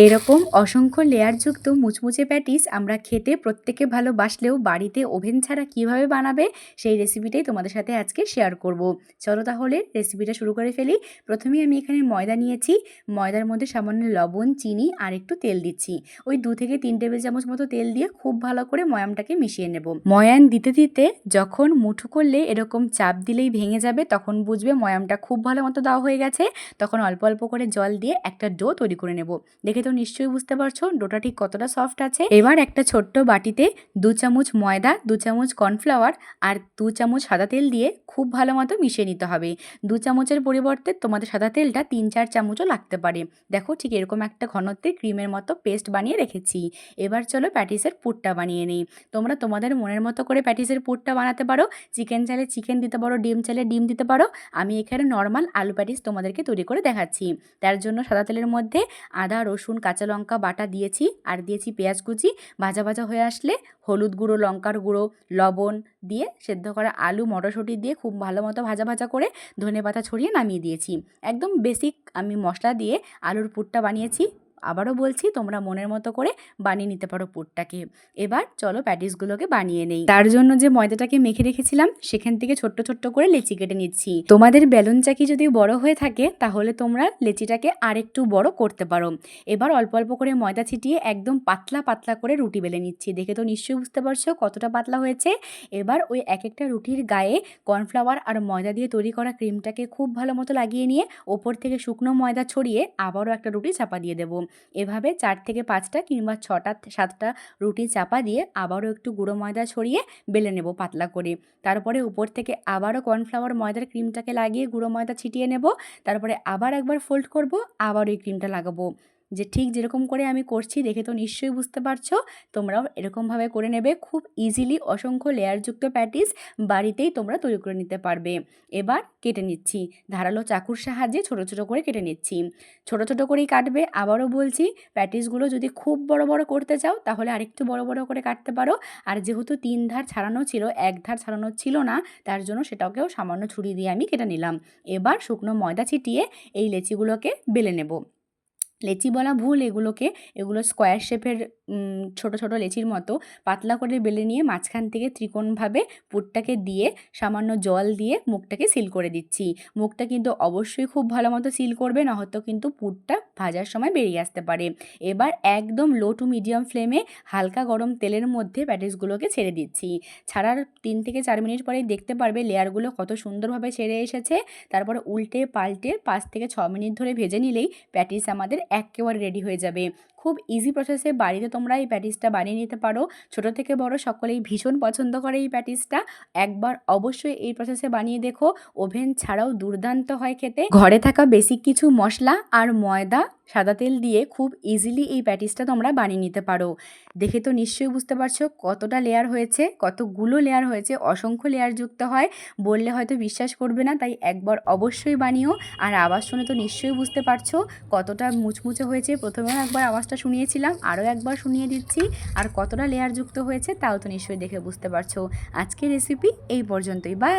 এরকম অসংখ্য লেয়ারযুক্ত মুচমুচে প্যাটিস আমরা খেতে, প্রত্যেকে ভালোবাসলেও বাড়িতে ওভেন ছাড়া কীভাবে বানাবে সেই রেসিপিটাই তোমাদের সাথে আজকে শেয়ার করব। চলো তাহলে রেসিপিটা শুরু করে ফেলি। প্রথমেই আমি এখানে ময়দা নিয়েছি। ময়দার মধ্যে সামান্য লবণ, চিনি আর একটু তেল দিচ্ছি। ওই দু থেকে তিন টেবিল চামচ মতো তেল দিয়ে খুব ভালো করে ময়ামটাকে মিশিয়ে নেব। ময়ান দিতে দিতে যখন মুঠো করলে এরকম চাপ দিলেই ভেঙে যাবে, তখন বুঝবে ময়ামটা খুব ভালো মতো দেওয়া হয়ে গেছে। তখন অল্প অল্প করে জল দিয়ে একটা ডো তৈরি করে নেব। দেখে তো নিশ্চয়ই বুঝতে পারছ, ডোটা ঠিক কতটা সফট আছে। এবার একটা ছোট্ট বাটিতে দু চামচ ময়দা, দু চামচ কর্নফ্লাওয়ার আর দু চামচ সাদা তেল দিয়ে খুব ভালো মতো মিশিয়ে নিতে হবে। দু চামচের পরিবর্তে তোমাদের সাদা তেলটা তিন চার চামচও লাগতে পারে। দেখো ঠিক এরকম একটা ঘনত্বের ক্রিমের মতো পেস্ট বানিয়ে রেখেছি। এবার চলো প্যাটিসের পুরটা বানিয়ে নিই। তোমরা তোমাদের মনের মতো করে প্যাটিসের পুরটা বানাতে পারো। চিকেন চালে চিকেন দিতে পারো, ডিম চালে ডিম দিতে পারো। আমি এখানে নর্মাল আলু প্যাটিস তোমাদেরকে তৈরি করে দেখাচ্ছি। তার জন্য সাদা তেলের মধ্যে আদা, রসুন কাঁচা লঙ্কা বাটা দিয়েছি আর দিয়েছি পেঁয়াজ কুচি। ভাজা ভাজা হয়ে আসলে হলুদ গুঁড়ো, লঙ্কার গুঁড়ো, লবণ দিয়ে সেদ্ধ করা আলু, মটরশুঁটি দিয়ে খুব ভালো মতো ভাজা ভাজা করে ধনে পাতা ছড়িয়ে নামিয়ে দিয়েছি। একদম বেসিক আমি মশলা দিয়ে আলুর পুরটা বানিয়েছি। আবারও বলছি, তোমরা মনের মতো করে বানিয়ে নিতে পারো পুরটাকে। এবার চলো প্যাটিসগুলোকে বানিয়ে নেই। তার জন্য যে ময়দাটাকে মেখে রেখেছিলাম, সেখান থেকে ছোট্ট ছোট্ট করে লেচি কেটে নিচ্ছি। তোমাদের বেলুন চাকি যদি বড় হয়ে থাকে, তাহলে তোমরা লেচিটাকে আরেকটু বড় করতে পারো। এবার অল্প অল্প করে ময়দা ছিটিয়ে একদম পাতলা পাতলা করে রুটি বেলে নিচ্ছি। দেখে তো নিশ্চয়ই বুঝতে পারছ কতটা পাতলা হয়েছে। এবার ওই এক একটা রুটির গায়ে কর্নফ্লাওয়ার আর ময়দা দিয়ে তৈরি করা ক্রিমটাকে খুব ভালো মতো লাগিয়ে নিয়ে, ওপর থেকে শুকনো ময়দা ছড়িয়ে আবারও একটা রুটি চাপা দিয়ে দেবো। এভাবে চার থেকে পাঁচটা কিংবা ছটা, সাতটা রুটি চাপা দিয়ে আবারও একটু গুঁড়ো ময়দা ছড়িয়ে বেলে নেব পাতলা করে। তারপরে উপর থেকে আবারও কর্নফ্লাওয়ার ময়দার ক্রিমটাকে লাগিয়ে গুঁড়ো ময়দা ছিটিয়ে নেব। তারপরে আবার একবার ফোল্ড করব আবার ওই ক্রিমটা লাগাবো। যে ঠিক যেরকম করে আমি করছি দেখে তো নিশ্চয়ই বুঝতে পারছ। তোমরাও এরকমভাবে করে নেবে। খুব ইজিলি অসংখ্য লেয়ারযুক্ত প্যাটিস বাড়িতেই তোমরা তৈরি করে নিতে পারবে। এবার কেটে নিচ্ছি। ধারালো চাকুর সাহায্যে ছোট ছোট করে কেটে নিচ্ছি। ছোট ছোট করেই কাটবে। আবারও বলছি, প্যাটিসগুলো যদি খুব বড় বড় করতে চাও তাহলে আরেকটু বড় বড় করে কাটতে পারো। আর যেহেতু তিন ধার ছাড়ানো ছিল, এক ধার ছাড়ানো ছিল না, তার জন্য সেটাকেও সামান্য ছুরি দিয়ে আমি কেটে নিলাম। এবার শুকনো ময়দা ছিটিয়ে এই লেচিগুলোকে বেলে নেব। লেচি বলা ভুল এগুলোকে এগুলো স্কোয়ার শেপের ছোট ছোট লেচির মতো পাতলা করে বেলে নিয়ে মাঝখান থেকে ত্রিকোণভাবে পুরটাকে দিয়ে সামান্য জল দিয়ে মুখটাকে সিল করে দিচ্ছি। মুখটা কিন্তু অবশ্যই খুব ভালো মতো সিল করবে, নহয়তো কিন্তু পুরটা ভাজার সময় বেরিয়ে আসতে পারে। এবার একদম লো টু মিডিয়াম ফ্লেমে হালকা গরম তেলের মধ্যে প্যাটিসগুলোকে ছেড়ে দিচ্ছি। ছাড়ার তিন থেকে চার মিনিট পরেই দেখতে পারবে লেয়ারগুলো কত সুন্দরভাবে ছেড়ে এসেছে। তারপরে উল্টে পাল্টে পাঁচ থেকে ছ মিনিট ধরে ভেজে নিলেই প্যাটিস আমাদের একেবারে রেডি হয়ে যাবে। খুব ইজি প্রসেসে বাড়িতে তোমরা এই প্যাটিসটা বানিয়ে নিতে পারো। ছোট থেকে বড় সকলেই ভীষণ পছন্দ করে এই প্যাটিসটা। একবার অবশ্যই এই প্রসেসে বানিয়ে দেখো। ওভেন ছাড়াও দুর্দান্ত হয় খেতে। ঘরে থাকা বেসিক কিছু মশলা আর ময়দা সাদা তেল দিয়ে খুব ইজিলি এই প্যাটিসটা তোমরা বানিয়ে নিতে পারো। দেখে তো নিশ্চয়ই বুঝতে পারছ কতটা লেয়ার হয়েছে, কতগুলো লেয়ার হয়েছে, অসংখ্য লেয়ার যুক্ত হয়, বললে হয়তো বিশ্বাস করবে না, তাই একবার অবশ্যই বানিও। আর আওয়াজ শুনে তো নিশ্চয়ই বুঝতে পারছ কতটা মুচমুচে হয়েছে। প্রথমেও একবার আওয়াজটা শুনিয়েছিলাম, আরও একবার শুনিয়ে দিচ্ছি, আর কতটা লেয়ার যুক্ত হয়েছে তাও তো নিশ্চয়ই দেখে বুঝতে পারছ। আজকের রেসিপি এই পর্যন্তই বাই